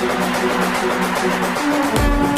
thank you.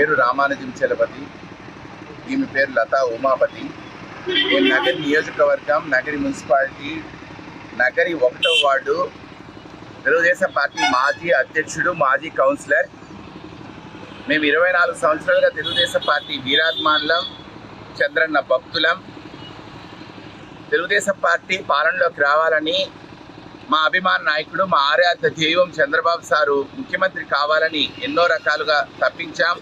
పేరు రామానుజం చలపతి. ఈమె పేరు లతా ఉమాపతి. నేను నగరి నియోజకవర్గం నగరి మున్సిపాలిటీ నగరి ఒకటో వార్డు. తెలుగుదేశం పార్టీ మాజీ అధ్యక్షుడు మాజీ కౌన్సిలర్. మేము ఇరవై నాలుగు సంవత్సరాలుగా తెలుగుదేశం పార్టీ వీరాత్మాన్లం చంద్రన్న భక్తులం. తెలుగుదేశం పార్టీ పాలనలోకి రావాలని మా అభిమాన నాయకుడు మా ఆరాధ్య దైవం చంద్రబాబు సారు ముఖ్యమంత్రి కావాలని ఎన్నో రకాలుగా తప్పించాం.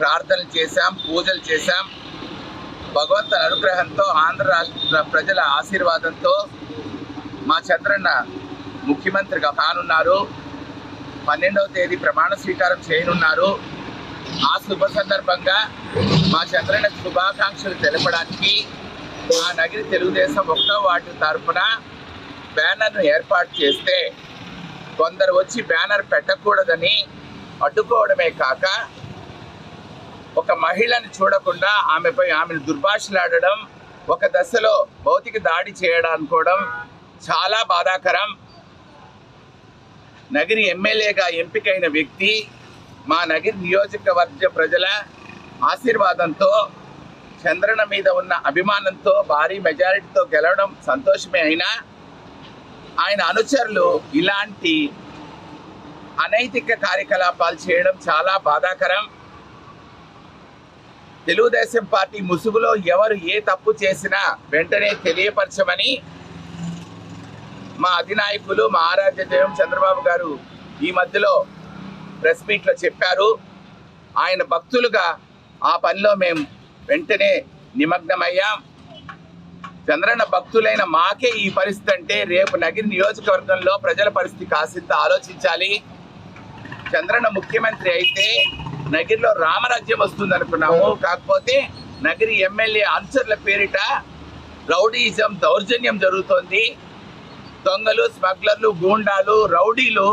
ప్రార్థనలు చేశాం పూజలు చేశాం. భగవంతుని అనుగ్రహంతో ఆంధ్ర రాష్ట్ర ప్రజల ఆశీర్వాదంతో మా చంద్రన్న ముఖ్యమంత్రిగా కానున్నారు. పన్నెండవ తేదీ ప్రమాణ స్వీకారం చేయనున్నారు. ఆ శుభ సందర్భంగా మా చంద్రన్న శుభాకాంక్షలు తెలపడానికి మా నగిరి తెలుగుదేశం ఒకటో వార్డు తరఫున బ్యానర్ను ఏర్పాటు చేస్తే కొందరు వచ్చి బ్యానర్ పెట్టకూడదని అడ్డుకోవడమే కాక ఒక మహిళను చూడకుండా ఆమెపై ఆమెను దుర్భాషలాడడం ఒక దశలో భౌతిక దాడి చేయడం అనుకోవడం చాలా బాధాకరం. నగిరి ఎమ్మెల్యేగా ఎంపికైన వ్యక్తి మా నగిరి నియోజకవర్గ ప్రజల ఆశీర్వాదంతో చంద్రన మీద ఉన్న అభిమానంతో భారీ మెజారిటీతో గెలవడం సంతోషమే అయినా ఆయన అనుచరులు ఇలాంటి అనైతిక కార్యకలాపాలు చేయడం చాలా బాధాకరం. తెలుగుదేశం పార్టీ ముసుగులో ఎవరు ఏ తప్పు చేసినా వెంటనే తెలియపరచమని మా అధినాయకులు మా ఆరాధ్య చంద్రబాబు గారు ఈ మధ్యలో ప్రెస్ మీట్లో చెప్పారు. ఆయన భక్తులుగా ఆ పనిలో మేము వెంటనే నిమగ్నమయ్యాం. చంద్రన్న భక్తులైన మాకే ఈ పరిస్థితి అంటే రేపు నగిరి నియోజకవర్గంలో ప్రజల పరిస్థితి కాసింత ఆలోచించాలి. చంద్రన్న ముఖ్యమంత్రి అయితే నగిరిలో రామరాజ్యం వస్తుంది అనుకున్నాము. కాకపోతే నగిరి ఎమ్మెల్యే అనుచరుల పేరిట రౌడీయిజం దౌర్జన్యం జరుగుతోంది. దొంగలు స్మగ్లర్లు గూండాలు రౌడీలు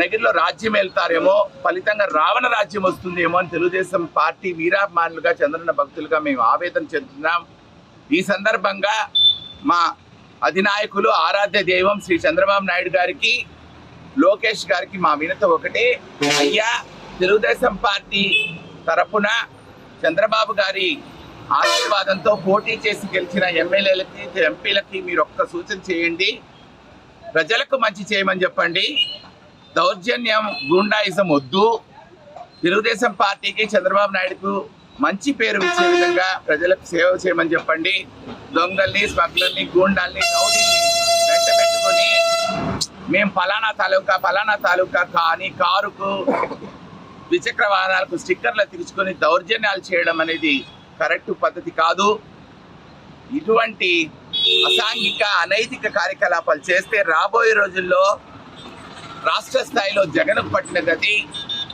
నగిరిలో రాజ్యం వెళ్తారేమో ఫలితంగా రావణ రాజ్యం వస్తుందేమో అని తెలుగుదేశం పార్టీ వీరాభిమానులుగా చంద్రన్న భక్తులుగా మేము ఆవేదన చెందుతున్నాం. ఈ సందర్భంగా మా అధినాయకులు ఆరాధ్య దైవం శ్రీ చంద్రబాబు నాయుడు గారికి లోకేష్ గారికి మా వినత ఒకటే. అయ్యా తెలుగుదేశం పార్టీ తరపున చంద్రబాబు గారి ఆశీర్వాదంతో పోటీ చేసి గెలిచిన ఎమ్మెల్యేలకి ఎంపీలకి మీరు ఒక్క సూచన చేయండి. ప్రజలకు మంచి చేయమని చెప్పండి. దౌర్జన్యం గుండాయిజం వద్దు. తెలుగుదేశం పార్టీకి చంద్రబాబు నాయుడుకు మంచి పేరు ఇచ్చే విధంగా ప్రజలకు సేవ చేయమని చెప్పండి. దొంగల్ని స్మగ్లర్ని గూండాల్ని రౌడీల్ని వెంట పెట్టుకొని మేము ఫలానా తాలూకా ఫలానా తాలూకా కానీ కారుకు ద్విచక్ర వాహనాలకు స్టిక్కర్లు తీర్చుకొని దౌర్జన్యాలు చేయడం అనేది కరెక్ట్ పద్ధతి కాదు. ఇటువంటి అసాంఘిక అనైతిక కార్యకలాపాలు చేస్తే రాబోయే రోజుల్లో రాష్ట్ర స్థాయిలో జగన్కు పట్టిన గతి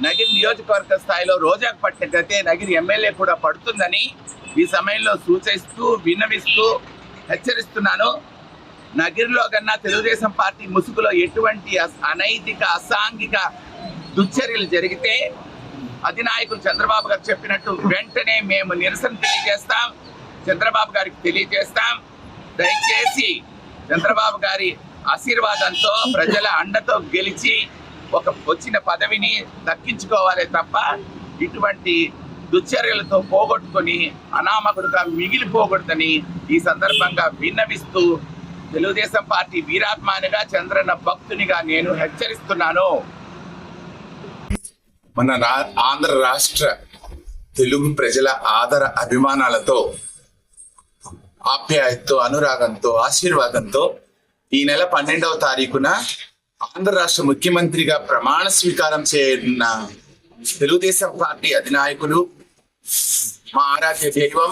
నగిరి నియోజకవర్గ స్థాయిలో రోజాకు పట్టిన గతే నగిరి ఎమ్మెల్యే కూడా పడుతుందని ఈ సమయంలో సూచిస్తూ విన్నవిస్తూ హెచ్చరిస్తున్నాను. నగిరిలో కన్నా తెలుగుదేశం పార్టీ ముసుగులో ఎటువంటి అనైతిక అసాంఘిక దుశ్చర్యలు జరిగితే అధినాయకులు చంద్రబాబు గారు చెప్పినట్టు వెంటనే మేము నిరసన తెలియజేస్తాం. చంద్రబాబు గారికి తెలియజేస్తాం. దయచేసి చంద్రబాబు గారి ఆశీర్వాదంతో ప్రజల అండతో గెలిచి ఒక వచ్చిన పదవిని దక్కించుకోవాలి తప్ప ఇటువంటి దుశ్చర్యలతో పోగొట్టుకొని అనామకుడుగా మిగిలిపోకూడదని ఈ సందర్భంగా విన్నవిస్తూ తెలుగుదేశం పార్టీ వీరాత్మానిగా చంద్రన్న భక్తునిగా నేను హెచ్చరిస్తున్నాను. మన రా- ఆంధ్ర రాష్ట్ర తెలుగు ప్రజల ఆదర అభిమానాలతో ఆప్యాయతతో అనురాగంతో ఆశీర్వాదంతో ఈ నెల పన్నెండవ తారీఖున ఆంధ్ర రాష్ట్ర ముఖ్యమంత్రిగా ప్రమాణ స్వీకారం చేయనున్న తెలుగుదేశం పార్టీ అధినాయకులు మా ఆరాధ్య దైవం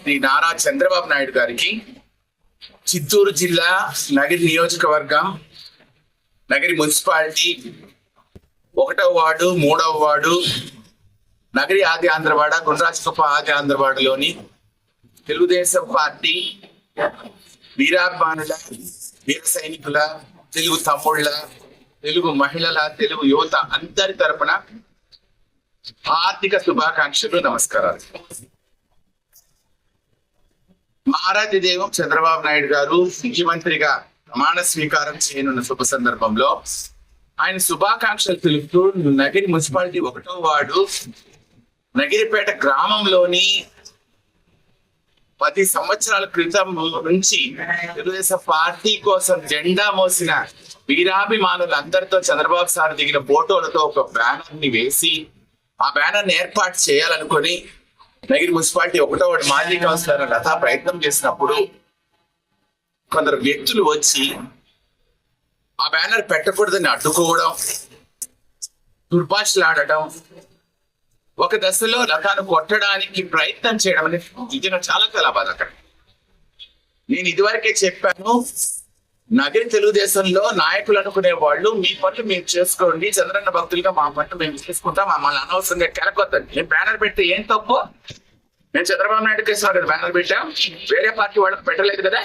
శ్రీ నారా చంద్రబాబు నాయుడు గారికి చిత్తూరు జిల్లా నగరి నియోజకవర్గం నగరి మున్సిపాలిటీ ఒకటవ వార్డు మూడవ వార్డు నగరి ఆది ఆంధ్రవాడ గుండ్రాజకప్ప ఆది ఆంధ్రవాడలోని తెలుగుదేశం పార్టీ వీరాభిమానుల వీర సైనికుల తెలుగు తమ్ముళ్ళ తెలుగు మహిళల తెలుగు యువత అందరి తరపున ఆర్థిక శుభాకాంక్షలు నమస్కారాలు. మహారాజు దేవం చంద్రబాబు నాయుడు గారు ముఖ్యమంత్రిగా ప్రమాణ స్వీకారం చేయనున్న శుభ సందర్భంలో ఆయన శుభాకాంక్షలు తెలుపుతూ నగిరి మున్సిపాలిటీ ఒకటో వార్డు నగిరిపేట గ్రామంలోని పది సంవత్సరాల క్రితం నుంచి తెలుగుదేశం పార్టీ కోసం జెండా మోసిన వీరాభిమానులందరితో చంద్రబాబు సార్ దిగిన ఫోటోలతో ఒక బ్యానర్ని వేసి ఆ బ్యానర్ని ఏర్పాటు చేయాలనుకొని నగిరి మున్సిపాలిటీ ఒకటో వాడు మాజీ కౌన్సిలర్ లతా ప్రయత్నం చేసినప్పుడు కొందరు వ్యక్తులు వచ్చి ఆ బ్యానర్ పెట్టకూడదని అడ్డుకోవడం దుర్భాషలాడటం ఒక దశలో లతాను కొట్టడానికి ప్రయత్నం చేయడం అనేది నిజంగా చాలా చాలా బాధాకరం నేను ఇదివరకే చెప్పాను నగరి తెలుగుదేశంలో నాయకులు అనుకునే వాళ్ళు మీ పనులు మీరు చేసుకోండి చంద్రన్న భక్తులుగా మా పనులు మేము చేసుకుంటాం మమ్మల్ని అనవసరంగా కెలకొద్దండి. నేను బ్యానర్ పెడితే ఏం తప్పు? నేను చంద్రబాబు నాయుడు కేసు కదా బ్యానర్ పెట్టాం? వేరే పార్టీ వాళ్ళకి పెట్టలేదు కదా?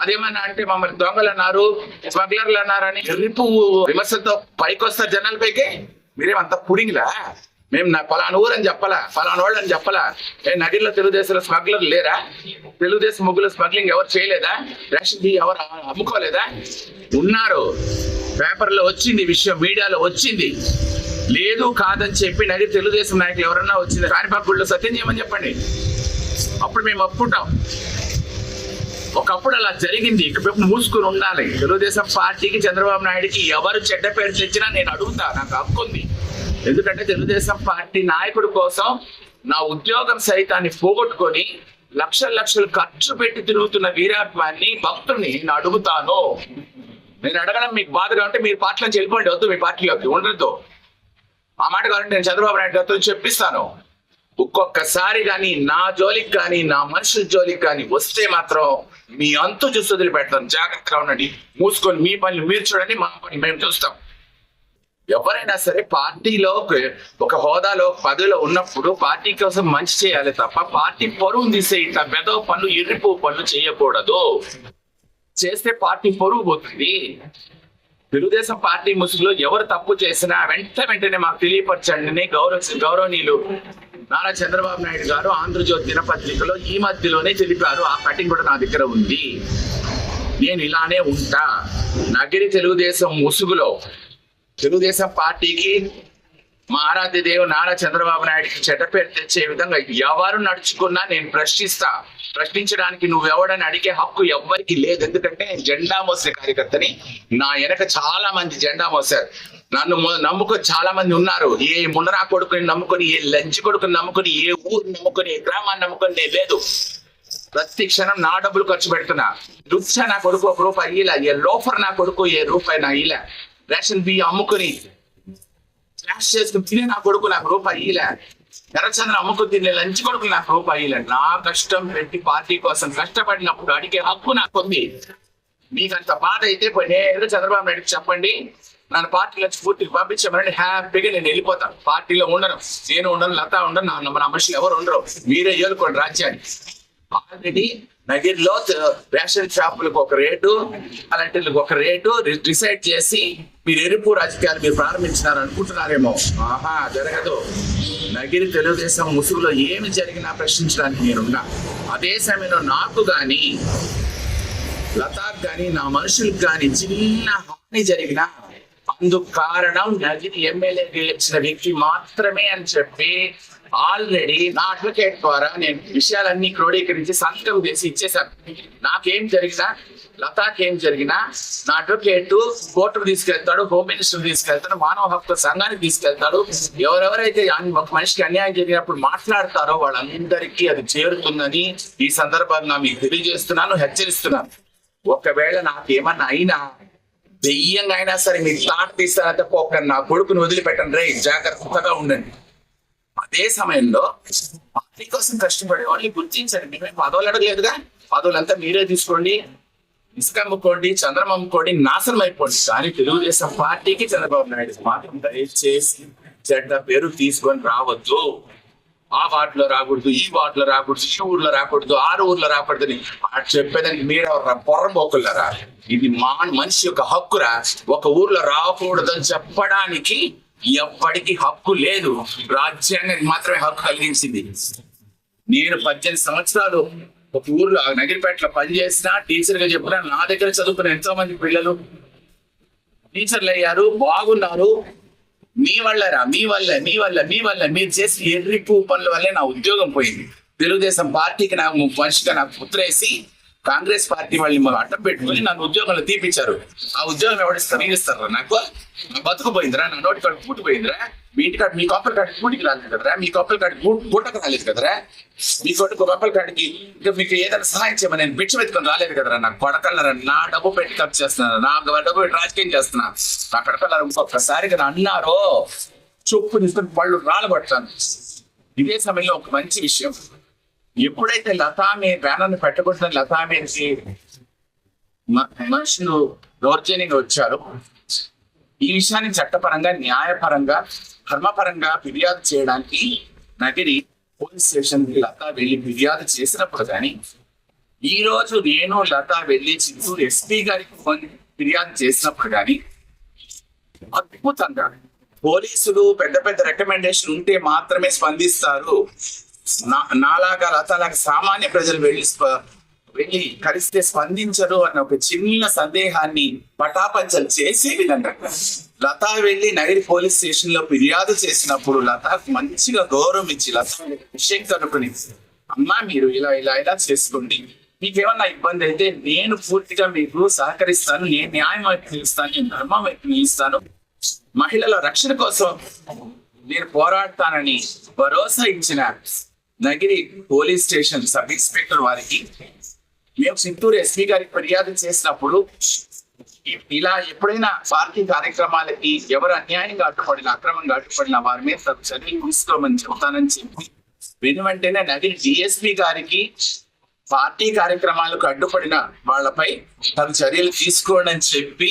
అదేమన్నా అంటే మమ్మల్ని దొంగలు అన్నారు స్మగ్లర్లు అన్నారని ఎర్రి విమర్శతో విమర్శలతో పైకి జనాల పైకి మీరేమంత పుడింగిలా? మేము నా పలానా ఊరు అని చెప్పలా? పలానా వాళ్ళు అని చెప్పలా? ఏ నగిరిలో తెలుగుదేశంలో స్మగ్లర్ లేరా? తెలుగుదేశం ముగ్గులు స్మగ్లింగ్ ఎవరు చేయలేదా? రేషన్ ఎవరు అమ్ముకోలేదా? ఉన్నారు. పేపర్లో వచ్చింది విషయం మీడియాలో వచ్చింది. లేదు కాదని చెప్పి నగిరి తెలుగుదేశం నాయకులు ఎవరన్నా వచ్చింది? కాణిపాక సత్యం చేయమని చెప్పండి. అప్పుడు మేము ఒప్పుకుంటాం. ఒకప్పుడు అలా జరిగింది. ఇకపై మూసుకుని ఉండాలి. తెలుగుదేశం పార్టీకి చంద్రబాబు నాయుడుకి ఎవరు చెడ్డ పేరు తెచ్చినా నేను అడుగుతా నాకు హక్కుంది ఎందుకంటే తెలుగుదేశం పార్టీ నాయకుడి కోసం నా ఉద్యోగం సైతాన్ని పోగొట్టుకొని లక్షల లక్షలు ఖర్చు పెట్టి తిరుగుతున్న వీరాత్మాన్ని భక్తుడిని నేను అడుగుతాను. నేను అడగడం మీకు బాధగా ఉంటే మీరు పార్టీలోంచి వెళ్ళిపోండి వద్దు మీ పార్టీలోకి ఉండద్దు. ఆ మాట కావాలంటే నేను చంద్రబాబు నాయుడు గారితో చెప్పిస్తాను. ఒక్కొక్కసారి కానీ నా జోలికి కానీ నా మనుషుల జోలికి కానీ వస్తే మాత్రం మీ అంతు చూసి వదిలిపెడతాను. జాగ్రత్తగా ఉండండి. మూసుకొని మీ పనులు మీరు చూడండి మా పని మేము చూస్తాం. ఎవరైనా సరే పార్టీలో ఒక- హోదాలో పదవిలో ఉన్నప్పుడు పార్టీ కోసం మంచి చేయాలి తప్ప పార్టీ పరువు తీసే ఇట్లా పెదవ పనులు ఎర్రిపు పనులు చేయకూడదు. చేస్తే పార్టీ పరువు పోతుంది. తెలుగుదేశం పార్టీ ముసుగులో ఎవరు తప్పు చేసినా వెంట వెంటనే మాకు తెలియపరచండి. గౌరవ గౌరవనీయులు నారా చంద్రబాబు నాయుడు గారు ఆంధ్రజ్యోతి దినపత్రికలో ఈ మధ్యలోనే తెలిపారు ఆ కటింగ్ కూడా నా దగ్గర ఉంది. నేను ఇలానే ఉంటా. నగిరి తెలుగుదేశం ముసుగులో తెలుగుదేశం పార్టీకి మా ఆరాధ్య దేవుడు నారా చంద్రబాబు నాయుడుకి చెడ్డపేరు తెచ్చే విధంగా ఎవరు నడుచుకున్నా నేను ప్రశ్నిస్తా. ప్రశ్నించడానికి నువ్వెవడని అడిగే హక్కు ఎవ్వరికి లేదు. ఎందుకంటే నేను జెండా మోసే కార్యకర్తని. నా వెనక చాలా మంది జెండా మోసారు నన్ను నమ్ముకొని చాలా మంది ఉన్నారు. ఏ మునరా కొడుకుని నమ్ముకొని ఏ లంచి కొడుకుని నమ్ముకొని ఏ ఊరు నమ్ముకొని ఏ గ్రామాన్ని నమ్ముకొని నేను లేదు. ప్రతి క్షణం నా డబ్బులు ఖర్చు పెడుతున్నా. రుచ నా కొడుకు ఒక రూపాయి ఇలా ఏ లోఫర్ నా కొడుకు ఏ రూపాయి నా ఇలా రేషన్ బియ్యం అమ్ముకొని క్రాష్ చేసుకుని తినే నా కొడుకు నాకు రూపాయి ఇలా ఎర్రచంద్ర అమ్ముకుని తినే లంచ్ కొడుకు నాకు రూపాయి ఇలా నా కష్టం పెట్టి పార్టీ కోసం కష్టపడినప్పుడు అడిగే హక్కు నాకు ఉంది. మీకంత బాధ అయితే పోయి చంద్రబాబు నాయుడు చెప్పండి. నన్ను పార్టీలో పూర్తికి పంపించమని హ్యాపీగా నేను వెళ్ళిపోతాను. పార్టీలో ఉండను. నేను ఉండను. లత ఉండను. నా మన మనుషులు ఎవరు ఉండరు. మీరే ఏలుకోండి రాజ్యాన్ని. ఆల్రెడీ నగిరిలో రేషన్ షాపులకు ఒక రేటు అలాంటి ఒక రేటు డిసైడ్ చేసి మీరు ఎరుపు రాజకీయాలు మీరు ప్రారంభించినారు అనుకుంటున్నారేమో. ఆహా జరగదు. నగిరి తెలుగుదేశం ముసుగులో ఏమి జరిగినా ప్రశ్నించడానికి నేనున్నా. అదే సమయంలో నాకు కానీ లతాక్ కానీ నా మనుషులకు కానీ చిన్న హాని జరిగినా అందుకు కారణం నగిరి ఎమ్మెల్యే గెలిచిన వ్యక్తి మాత్రమే అని చెప్పి ఆల్రెడీ నా అడ్వకేట్ ద్వారా నేను విషయాలన్నీ క్రోడీకరించి సంతకం చేసి ఇచ్చేసాను నాకేం జరిగినా లతాకేం ఏం జరిగినా నా అడ్వకేట్ కోర్టుకు తీసుకెళ్తాడు హోమ్ మినిస్టర్ తీసుకెళ్తాడు మానవ హక్కుల సంఘానికి తీసుకెళ్తాడు. ఎవరెవరైతే ఒక మనిషికి అన్యాయం జరిగినప్పుడు మాట్లాడతారో వాళ్ళందరికీ అది చేరుతుందని ఈ సందర్భంగా మీకు తెలియజేస్తున్నాను హెచ్చరిస్తున్నాను. ఒకవేళ నాకేమన్నా అయినా దెయ్యంగా అయినా సరే మీరు తాట తీస్తారంటే ఒక్క నా కొడుకుని వదిలిపెట్టండి రే జాగ్రత్తగా ఉండండి. అదే సమయంలో పార్టీ కోసం కష్టపడే వాళ్ళని గుర్తించండి. మేము పదవులు అడగలేదుగా? పదవులంతా మీరే తీసుకోండి. ఇసుక అమ్ముకోండి చంద్రం అమ్ముకోండి నాశనం అయిపోండి. కానీ తెలుగుదేశం పార్టీకి చంద్రబాబు నాయుడు మాత్రం దయచేసి చెడ్డ పేరు తీసుకొని రావద్దు. ఆ వార్డులో రాకూడదు ఈ వార్డులో రాకూడదు ఈ ఊర్లో రాకూడదు ఆరు ఊర్లో రాకూడదు అని చెప్పేదానికి మీరెవరా పొర్రబోకులరా ఇది మా మనిషి యొక్క హక్కురా ఒక ఊర్లో రాకూడదని చెప్పడానికి ఎవ్వడికి హక్కు లేదు. రాజ్యాంగానికి మాత్రమే హక్కు కలిగించింది. నేను పద్దెనిమిది సంవత్సరాలు ఒక ఊర్లో ఆ నగిరిపేటలో పనిచేసిన టీచర్గా చెప్పిన నా దగ్గర చదువుకున్న ఎంతో మంది పిల్లలు టీచర్లు అయ్యారు బాగున్నారు. మీ వల్లరా మీ వల్ల మీ వల్ల మీ వల్ల మీరు చేసిన ఎర్రి పూ పనుల వల్లే నా ఉద్యోగం పోయింది. తెలుగుదేశం పార్టీకి నాకు మనిషిగా నాకు పుత్రేసి కాంగ్రెస్ పార్టీ వాళ్ళని అడ్డం పెట్టుకుని నన్ను ఉద్యోగంలో తీపిచ్చారు. ఆ ఉద్యోగం ఎవడిస్తారు మీరు ఇస్తారా నాకు బతుకు పోయిందిరా నా నోటి కాడ పూటి పోయిందిరా. మీ ఇంటి కాడ మీ కొప్పల కాడ పూటికి రాలేదు కదరా. మీ కొప్పల కాడ పూటకు రాలేదు కదరా. మీ కొడుకు కొప్పల కాడికి ఇంకా మీకు ఏదైనా సహాయం చేయమని నేను బిచ్చ పెట్టుకొని రాలేదు కదరా. నాకు కొడకల్లరా నా డబ్బు పెట్టి ఖర్చు చేస్తున్నాను నా డబ్బు పెట్టి రాజకీయం చేస్తున్నా. నా కొడకల్లరా కదా అన్నారో. చొప్పు తీసుకొని పళ్ళు రాలబడతాను ఇదే సమయంలో ఒక మంచి విషయం. ఎప్పుడైతే లతా మీ బ్యానర్ని పెట్టకూడదని లతా మీదకి మనుషులు దౌర్జన్యంగా వచ్చారు. ఈ విషయాన్ని చట్టపరంగా న్యాయపరంగా ధర్మపరంగా ఫిర్యాదు చేయడానికి నగిరి పోలీస్ స్టేషన్కి లత వెళ్ళి ఫిర్యాదు చేసినప్పుడు కానీ ఈ రోజు నేను లత వెళ్ళి చిత్తూరు ఎస్పీ గారికి ఫోన్ ఫిర్యాదు చేసినప్పుడు కానీ అద్భుతంగా పోలీసులు పెద్ద పెద్ద రికమెండేషన్ ఉంటే మాత్రమే స్పందిస్తారు. నాలాగా లతలాగా సామాన్య ప్రజలు వెళ్ళి వెళ్ళి కలిస్తే స్పందించరు అన్న ఒక చిన్న సందేహాన్ని పటాపంచలు చేసే విధంగా. లత వెళ్ళి నగరి పోలీస్ స్టేషన్లో ఫిర్యాదు చేసినప్పుడు లతకు మంచిగా గౌరవం ఇచ్చి లత అభిషేక్ కనుకొని అమ్మా మీరు ఇలా ఇలా ఇలా చేసుకోండి. మీకేమన్నా ఇబ్బంది అయితే నేను పూర్తిగా మీకు సహకరిస్తాను నేను న్యాయం వైపు నిలుస్తాను నేను ధర్మం వైపు నిలుస్తాను. మహిళల రక్షణ కోసం నేను పోరాడతానని భరోసా ఇచ్చిన Nagari police station sub inspector వారికి మేము చింతూరు ఎస్పీ గారికి ఫిర్యాదు చేసినప్పుడు ఇలా ఎప్పుడైనా పార్టీ కార్యక్రమాలకి ఎవరు అన్యాయంగా అడ్డుపడిన అక్రమంగా అడ్డుపడిన వారి మీద తగు చర్యలు తీసుకోమని చెబుతానని చెప్పి విని వెంటనే నగిరి డిఎస్పీ గారికి పార్టీ కార్యక్రమాలకు అడ్డుపడిన వాళ్ళపై తగు చర్యలు తీసుకోండి అని చెప్పి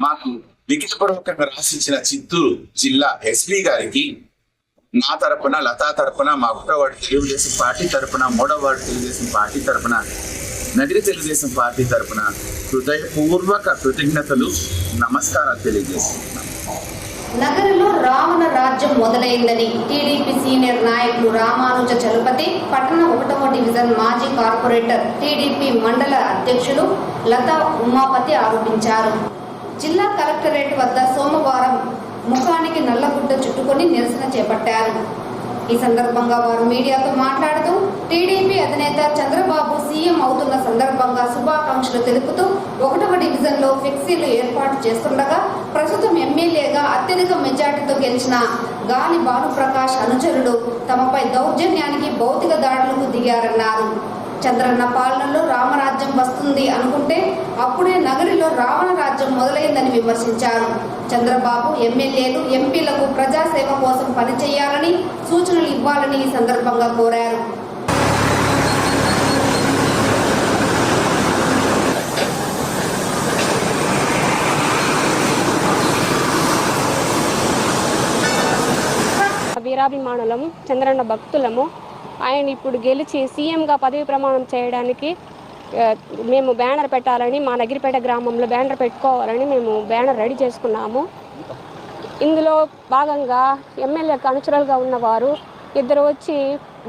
మాకు లిఖితపూర్వకంగా రాసించిన చిత్తూరు జిల్లా ఎస్పీ గారికి నా తరపున లతా తరపున మా ఒకటో వార్డు తెలుగుదేశం పార్టీ తరపున మూడో వాడు తెలుగుదేశం పార్టీ తరపున నగరి తెలుగుదేశం పార్టీ తరపున హృదయపూర్వక కృతజ్ఞతలు నమస్కారాలు తెలియజేస్తున్నాను నగరంలో రావణ రాజ్యం మొదలైందని టీడీపీ సీనియర్ నాయకులు రామానుజ చలపతి పట్టణ ఒకటవ డివిజన్ మాజీ కార్పొరేటర్ టీడీపీ మండల అధ్యక్షులు లతా ఉమాపతి ఆరోపించారు. జిల్లా కలెక్టరేట్ వద్ద సోమవారం ముఖానికి నల్లగుడ్డ చుట్టుకొని నిరసన చేపట్టారు. ఈ సందర్భంగా వారు మీడియాతో మాట్లాడుతూ టీడీపీ అధినేత చంద్రబాబు సీఎం అవుతున్న సందర్భంగా శుభాకాంక్షలు తెలుపుతూ ఒకటవ డివిజన్లో ఫ్లెక్సీలు ఏర్పాటు చేస్తుండగా ప్రస్తుతం ఎమ్మెల్యేగా అత్యధిక మెజార్టీతో గెలిచిన గాలి భానుప్రకాష్ అనుచరులు తమపై దౌర్జన్యానికి భౌతిక దాడులకు దిగారన్నారు. చంద్రన్న పాలనలో రామరాజ్యం వస్తుంది అనుకుంటే అప్పుడే నగరిలో రావణ రాజ్యం మొదలైందని విమర్శించారు. చంద్రబాబు ఎమ్మెల్యేలు ఎంపీలకు ప్రజాసేవ కోసం పనిచేయాలని సూచనలు ఇవ్వాలని ఈ సందర్భంగా కోరారు. వీరాభిమానులము చంద్రన్న భక్తులము ఆయన ఇప్పుడు గెలిచి సీఎంగా పదవి ప్రమాణం చేయడానికి మేము బ్యానర్ పెట్టాలని మా నగిరిపేట గ్రామంలో బ్యానర్ పెట్టుకోవాలని మేము బ్యానర్ రెడీ చేసుకున్నాము. ఇందులో భాగంగా ఎమ్మెల్యేకి అనుచరులుగా ఉన్నవారు ఇద్దరు వచ్చి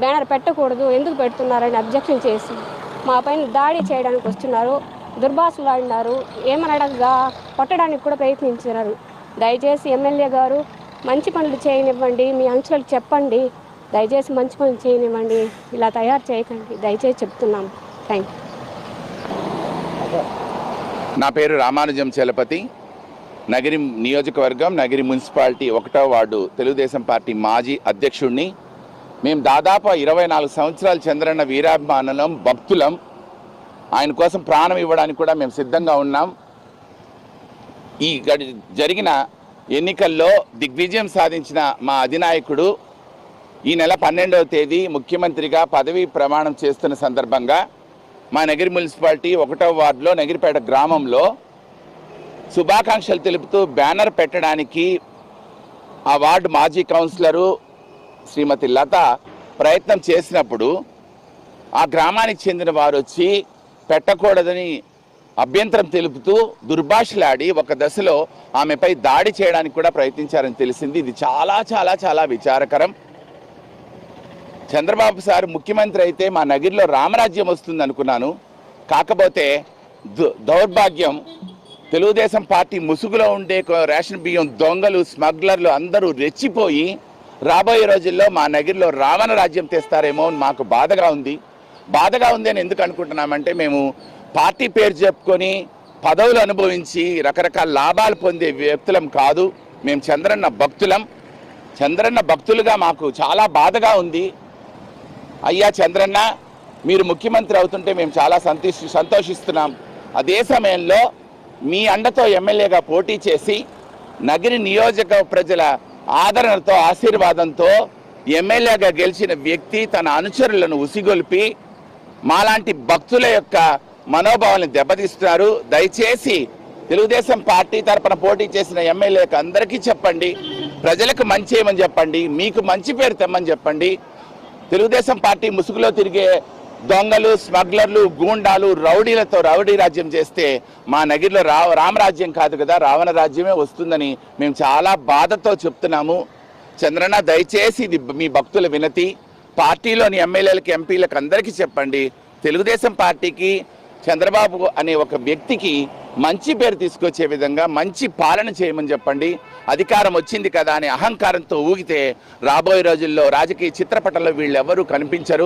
బ్యానర్ పెట్టకూడదు ఎందుకు పెడుతున్నారని అబ్జెక్షన్ చేసి మా పైన దాడి చేయడానికి వస్తున్నారు. దుర్భాషలు ఆడినారు. ఏమని కొట్టడానికి కూడా ప్రయత్నించారు. దయచేసి ఎమ్మెల్యే గారు మంచి పనులు చేయనివ్వండి మీ అంచులకు చెప్పండి దయచేసి మంచి పని చేయనివ్వండి. ఇలా తయారు చేయకండి. దయచేసి చెప్తున్నాం. థ్యాంక్ యూ నా పేరు రామానుజం చలపతి. నగిరి నియోజకవర్గం నగిరి మున్సిపాలిటీ ఒకటో వార్డు తెలుగుదేశం పార్టీ మాజీ అధ్యక్షుడిని మేము దాదాపు ఇరవై నాలుగు సంవత్సరాలు చంద్రన్న వీరాభిమానులం భక్తులం. ఆయన కోసం ప్రాణం ఇవ్వడానికి కూడా మేము సిద్ధంగా ఉన్నాం. ఈ గడి జరిగిన ఎన్నికల్లో దిగ్విజయం సాధించిన మా అధినాయకుడు ఈ నెల పన్నెండవ తేదీ ముఖ్యమంత్రిగా పదవి ప్రమాణం చేస్తున్న సందర్భంగా మా నగిరి మున్సిపాలిటీ ఒకటవ వార్డులో నగిరిపేట గ్రామంలో శుభాకాంక్షలు తెలుపుతూ బ్యానర్ పెట్టడానికి ఆ వార్డు మాజీ కౌన్సిలరు శ్రీమతి లత ప్రయత్నం చేసినప్పుడు ఆ గ్రామానికి చెందిన వారు వచ్చి పెట్టకూడదని అభ్యంతరం తెలుపుతూ దుర్భాషలాడి ఒక దశలో ఆమెపై దాడి చేయడానికి కూడా ప్రయత్నించారని తెలిసింది. ఇది చాలా చాలా చాలా విచారకరం. చంద్రబాబు సార్ ముఖ్యమంత్రి అయితే మా నగిరిలో రామరాజ్యం వస్తుంది అనుకున్నాను కాకపోతే దౌర్భాగ్యం తెలుగుదేశం పార్టీ ముసుగులో ఉండే రేషన్ బియ్యం దొంగలు స్మగ్లర్లు అందరూ రెచ్చిపోయి రాబోయే రోజుల్లో మా నగిరిలో రావణ రాజ్యం తెస్తారేమో అని మాకు బాధగా ఉంది. బాధగా ఉంది అని ఎందుకు అనుకుంటున్నామంటే మేము పార్టీ పేరు చెప్పుకొని పదవులు అనుభవించి రకరకాల లాభాలు పొందే వ్యక్తులం కాదు. మేము చంద్రన్న భక్తులం. చంద్రన్న భక్తులుగా మాకు చాలా బాధగా ఉంది. అయ్యా చంద్రన్న మీరు ముఖ్యమంత్రి అవుతుంటే మేము చాలా సంతోషి సంతోషిస్తున్నాం. అదే సమయంలో మీ అండతో ఎమ్మెల్యేగా పోటీ చేసి నగిరి నియోజక ప్రజల ఆదరణతో ఆశీర్వాదంతో ఎమ్మెల్యేగా గెలిచిన వ్యక్తి తన అనుచరులను ఉసిగొల్పి మాలాంటి భక్తుల యొక్క మనోభావాలను దెబ్బతీస్తున్నారు. దయచేసి తెలుగుదేశం పార్టీ తరపున పోటీ చేసిన ఎమ్మెల్యేకు అందరికీ చెప్పండి. ప్రజలకు మంచి చేయమని చెప్పండి? మీకు మంచి పేరు తెమ్మని చెప్పండి. తెలుగుదేశం పార్టీ ముసుగులో తిరిగే దొంగలు స్మగ్లర్లు గూండాలు రౌడీలతో రౌడీ రాజ్యం చేస్తే మా నగిరిలో రా రామరాజ్యం కాదు కదా రావణ రాజ్యమే వస్తుందని మేము చాలా బాధతో చెప్తున్నాము. చంద్రన్న దయచేసి ఇది మీ భక్తుల వినతి. పార్టీలోని ఎమ్మెల్యేలకు ఎంపీలకు అందరికీ చెప్పండి. తెలుగుదేశం పార్టీకి చంద్రబాబు అనే ఒక వ్యక్తికి మంచి పేరు తీసుకొచ్చే విధంగా మంచి పాలన చేయమని చెప్పండి. అధికారం వచ్చింది కదా అనే అహంకారంతో ఊగితే రాబోయే రోజుల్లో రాజకీయ చిత్రపటంలో వీళ్ళెవరూ కనిపించరు.